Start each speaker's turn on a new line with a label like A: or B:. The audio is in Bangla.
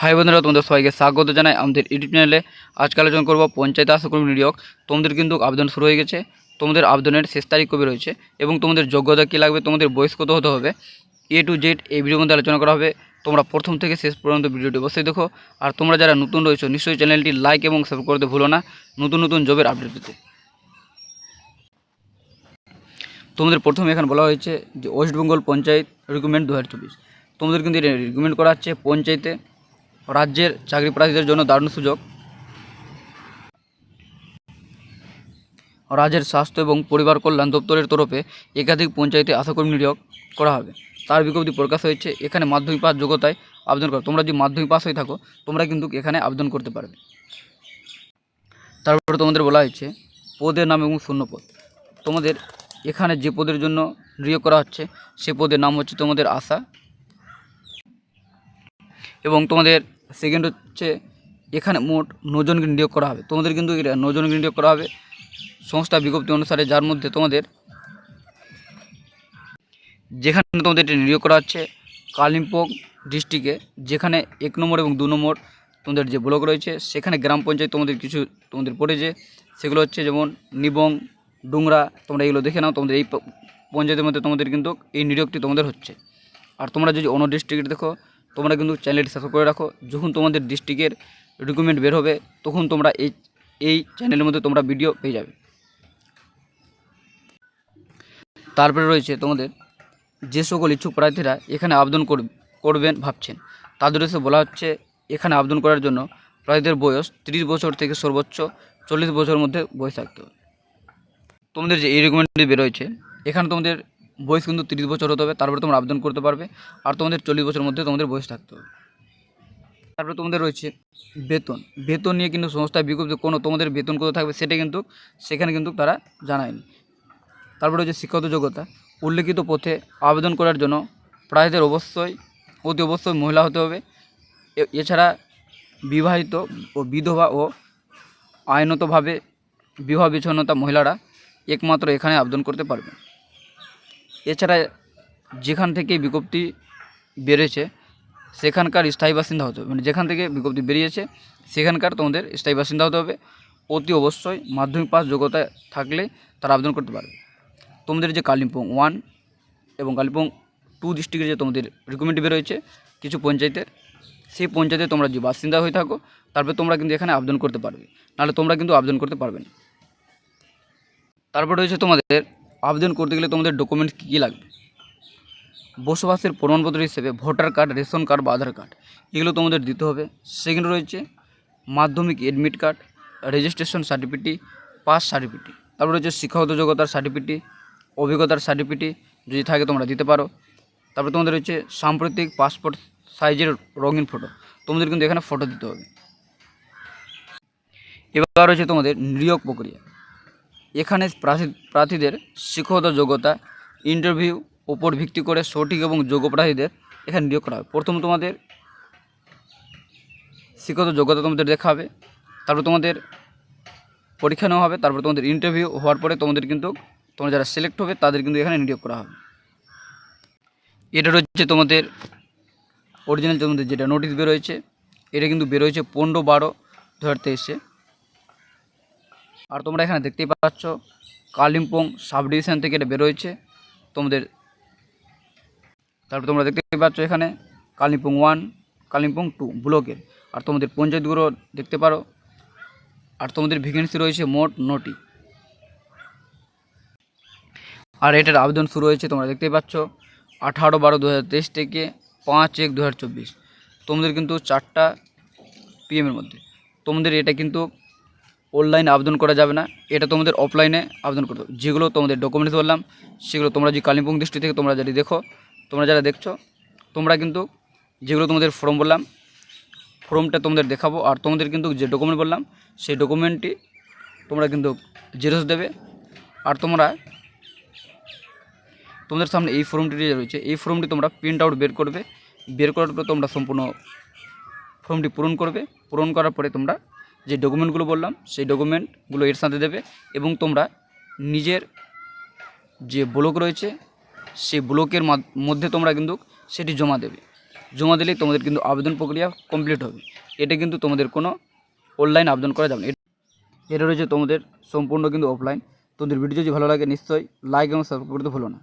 A: হাই বন্ধুরা, তোমাদের সবাইকে স্বাগত জানাই আমাদের ইউটিউব চ্যানেলে আজকে আলোচনা করব, পঞ্চায়েত আশাকর্মী নিয়োগ, তোমাদের কিন্তু আবেদন শুরু হয়ে গেছে। তোমাদের আবেদনের শেষ তারিখ কবে রয়েছে এবং তোমাদের যোগ্যতা কী লাগবে, তোমাদের বয়স কত হতে হবে? এ টু জেড এই ভিডিওর মধ্যে আলোচনা করা হবে। তোমরা প্রথম থেকে শেষ পর্যন্ত ভিডিওটি অবশ্যই দেখো। আর তোমরা যারা নতুন রয়েছো, নিশ্চয়ই চ্যানেলটি লাইক এবং সাবস্ক্রাইব করতে ভুলো না। নতুন নতুন জবের আপডেট পেতে। তোমাদের প্রথমে এখানে বলা হয়েছে যে ওয়েস্ট বেঙ্গল পঞ্চায়েত রিক্রুটমেন্ট দু হাজার চব্বিশ। তোমাদের কিন্তু রিক্রুটমেন্ট করা হচ্ছে পঞ্চায়েতে। রাজ্যের চাকরি প্রার্থীদের জন্য দারুণ সুযোগ। রাজ্যের স্বাস্থ্য এবং পরিবার কল্যাণ দপ্তরের তরফে একাধিক পঞ্চায়েতে আশাকর্মী নিয়োগ করা হবে। তার বিজ্ঞপ্তি প্রকাশ হয়েছে, এখানে মাধ্যমিক পাস যোগ্যতায় আবেদন করো। তোমরা যদি মাধ্যমিক পাস হয়ে থাকো, তোমরা কিন্তু এখানে আবেদন করতে পারবে। তারপরে তোমাদের বলা হয়েছে, পদের নাম এবং শূন্যপদ তোমাদের এখানে যে পদের জন্য নিয়োগ করা হচ্ছে, সে পদের নাম হচ্ছে তোমাদের আশা এবং তোমাদের সেকেন্ড হচ্ছে এখানে মোট নজনকে নিয়োগ করা হবে। তোমাদের কিন্তু এটা নজনকে নিয়োগ করা হবে। সংস্থা বিজ্ঞপ্তি অনুসারে যার মধ্যে তোমাদের যেখানে তোমাদের এটা নিয়োগ করা হচ্ছে, কালিম্পং ডিস্ট্রিক্টে যেখানে এক নম্বর এবং দু নম্বর তোমাদের যে ব্লক রয়েছে, সেখানে গ্রাম পঞ্চায়েত তোমাদের কিছু তোমাদের পড়েছে। সেগুলো হচ্ছে যেমন নিবং, ডুংরা, তোমরা এগুলো দেখে নাও, তোমাদের এই পঞ্চায়েতের মধ্যে তোমাদের কিন্তু এই নিয়োগটি তোমাদের হচ্ছে। আর তোমরা যদি অন্য ডিস্ট্রিক্টে দেখো তোমরা কিন্তু চ্যানেলটি সাবস্ক্রাইব করে রাখো। যখন তোমাদের ডিস্ট্রিক্টের রিক্রুটমেন্ট বের হবে, তখন তোমরা এই এই চ্যানেলের মধ্যে তোমরা ভিডিও পেয়ে যাবে। তারপরে রয়েছে তোমাদের, যে সকল ইচ্ছুক প্রার্থীরা এখানে আবেদন করব- করবেন ভাবছেন, তাদের এসে বলা হচ্ছে, এখানে আবেদন করার জন্য প্রার্থীদের বয়স তিরিশ বছর থেকে সর্বোচ্চ চল্লিশ বছরের মধ্যে বয়স থাকতে হবে। তোমাদের যে এই রিকমেন্ডটি বেরোয়েছে এখানে তোমাদের বয়স কিন্তু তিরিশ বছর হতে হবে, তারপরে তোমরা আবেদন করতে পারবে। আর তোমাদের চল্লিশ বছরের মধ্যে তোমাদের বয়স থাকতে হবে। তারপরে তোমাদের রয়েছে বেতন। বেতন নিয়ে কিন্তু সংস্থায় বিজ্ঞপ্তি, কোনো তোমাদের বেতন কত থাকবে সেটা কিন্তু সেখানে কিন্তু তারা জানায়নি। তারপরে রয়েছে শিক্ষাগত যোগ্যতা। উল্লেখিত পথে আবেদন করার জন্য প্রার্থীদের অবশ্যই, অতি অবশ্যই মহিলা হতে হবে। এছাড়া বিবাহিত ও বিধবা ও আইনতভাবে বিবাহ বিচ্ছন্নতা মহিলারা একমাত্র এখানে আবেদন করতে পারবে। এছাড়া যেখান থেকে বিজ্ঞপ্তি বেড়েছে সেখানকার স্থায়ী বাসিন্দা হতে হবে। মানে যেখান থেকে বিজ্ঞপ্তি বেরিয়েছে, সেখানকার তোমাদের স্থায়ী বাসিন্দা হতে হবে। অতি অবশ্যই মাধ্যমিক পাস যোগ্যতা থাকলে তারা আবেদন করতে পারবে। তোমাদের যে কালিম্পং ওয়ান এবং কালিম্পং টু ডিস্ট্রিক্টের যে তোমাদের রিকমেন্ড বেরোয়েছে, কিছু পঞ্চায়েতের, সেই পঞ্চায়েতে তোমরা যে বাসিন্দা হয়ে থাকো, তারপরে তোমরা কিন্তু এখানে আবেদন করতে পারবে। নাহলে তোমরা কিন্তু আবেদন করতে পারবে না। তারপর রয়েছে তোমাদের আবেদন করতে গেলে তোমাদের ডকুমেন্টস কী কী লাগবে? বসবাসের প্রমাণপত্র হিসেবে ভোটার কার্ড রেশন কার্ড বা আধার কার্ড এগুলো তোমাদের দিতে হবে। সেকেন্ড রয়েছে মাধ্যমিক admit card registration certificate pass certificate তারপর রয়েছে শিক্ষাগত যোগ্যতার সার্টিফিকেট অভিজ্ঞতার সার্টিফিকেট যদি থাকে তোমরা দিতে পারো। তারপর তোমাদের রয়েছে সাম্প্রতিক পাসপোর্ট সাইজের রঙিন ফটো তোমাদের কিন্তু এখানে ফটো দিতে হবে। এবার রয়েছে তোমাদের নিয়োগ প্রক্রিয়া। এখানে প্রার্থী প্রার্থীদের শিক্ষাগত যোগ্যতা ইন্টারভিউ ওপর ভিত্তি করে সঠিক এবং যোগ্য প্রার্থীদের এখানে নিয়োগ করা হবে। প্রথম তোমাদের শিক্ষাগত যোগ্যতা তোমাদের দেখা হবে, তারপর তোমাদের পরীক্ষা নেওয়া হবে, তারপর তোমাদের ইন্টারভিউ হওয়ার পরে তোমাদের কিন্তু তোমরা যারা সিলেক্ট হবে, তাদের কিন্তু এখানে নিয়োগ করা হবে। এটা রয়েছে তোমাদের অরিজিনাল তোমাদের যেটা নোটিশ বেরোয়েছে, এটা কিন্তু বেরোয়েছে পনেরো বারো দু হাজার তেইশে। আর তোমরা এখানে দেখতেই পাচ্ছ, কালিম্পং সাব ডিভিশন থেকে এটা বেরোয়েছে। তোমাদের তারপর তোমরা দেখতে পাচ্ছ এখানে কালিম্পং ওয়ান কালিম্পং টু ব্লকের। আর তোমাদের পঞ্চায়েতগুলো দেখতে পারো। আর তোমাদের ভ্যাকেন্সি রয়েছে মোট নটি। আর এটার আবেদন শুরু হয়েছে, তোমরা দেখতেই পাচ্ছ, আঠারো বারো দু থেকে পাঁচ এক দু তোমাদের কিন্তু চারটা পিএমের মধ্যে। তোমাদের এটা কিন্তু অনলাইনে আবেদন করা যাবে না। এটা তোমাদের অফলাইনে আবেদন করতে যেগুলো তোমাদের ডকুমেন্টস বললাম, সেগুলো তোমরা যে কালিম্পং ডিস্ট্রিক্ট থেকে তোমরা যদি দেখো, তোমরা যারা দেখছ, তোমরা কিন্তু যেগুলো তোমাদের ফর্ম বললাম ফর্মটা তোমাদের দেখাবো। আর তোমাদের কিন্তু যে ডকুমেন্ট বললাম, সেই ডকুমেন্টটি তোমরা কিন্তু জেরক্স দেবে। আর তোমরা, তোমাদের সামনে এই ফর্মটি রয়েছে। এই ফর্মটি তোমরা প্রিন্ট আউট বের করবে। বের করার পরে তোমরা সম্পূর্ণ ফর্মটি পূরণ করবে। পূরণ করার পরে তোমরা যে ডকুমেন্টগুলো বললাম, সেই ডকুমেন্টগুলো এর সাথে দেবে এবং তোমরা নিজের যে ব্লক রয়েছে, সেই ব্লকের মধ্যে তোমরা কিন্তু সেটি জমা দেবে। জমা দিলেই তোমাদের কিন্তু আবেদন প্রক্রিয়া কমপ্লিট হবে। এটা কিন্তু তোমাদের কোনো অনলাইন আবেদন করা যাবে না। এটা রয়েছে তোমাদের সম্পূর্ণ কিন্তু অফলাইন তোমাদের ভিডিও যদি ভালো লাগে, নিশ্চয়ই লাইক এবং সাবস্ক্রাইব করতে ভুলো না।